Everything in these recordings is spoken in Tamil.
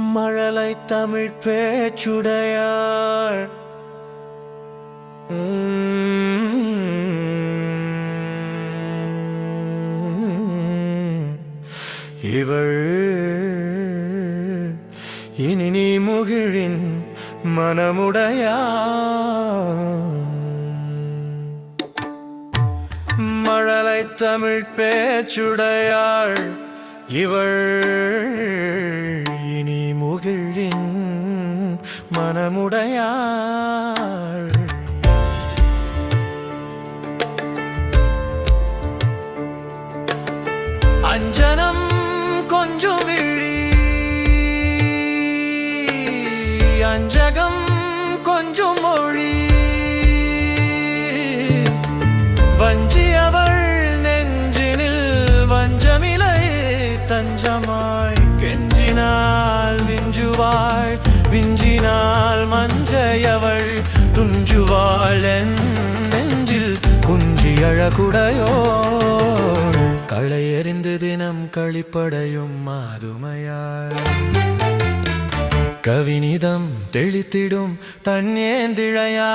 மழலை தமிழ் பேச்சுடையாள் இவள் இனி நீ முகிழின் மனமுடையா மழலை தமிழ் பேச்சுடையாள். இவள் குணமுடையாள் அஞ்சனம் கொஞ்சம் விழி. அஞ்சகம் கொஞ்சம் மொழி. வஞ்சி அவள் நெஞ்சினில் வஞ்சமிலை தஞ்சமாய் கெஞ்சினால் விஞ்சுவாள். விஞ்சி வாழன் நெஞ்சில் குஞ்சி அழகுடையோ? களை எறிந்து தினம் கழிப்படையும் மாதுமையாள் கவினிதம் தெளித்திடும் தன்னேந்திழையாள்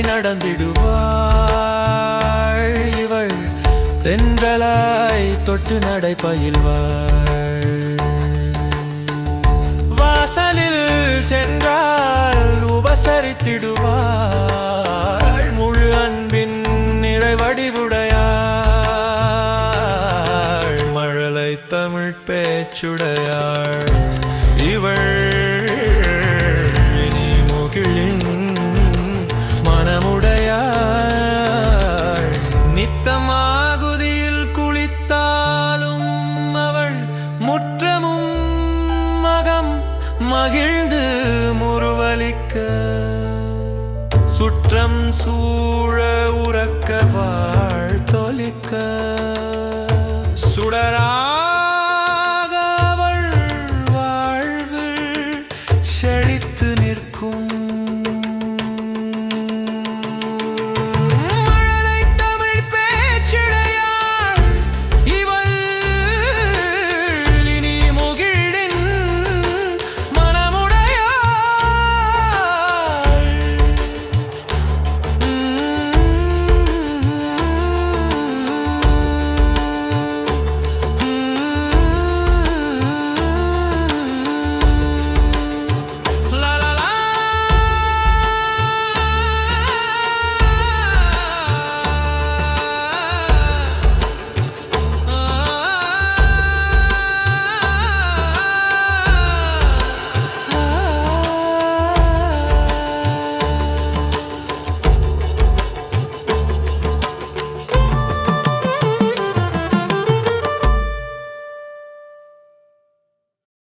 நடந்திடுவாள். இவள் தென்றலாய் தொட்டு நடை பயில்வாள் வாசலில் சென்றால் உபசரித்திடுவாள். முழு அன்பின் நிறைவடிவுடையாள். மழலை தமிழ் பேச்சுடையாள். மகிழ்ந்து முருவலிக்க சுற்றம் சூழ உறக்க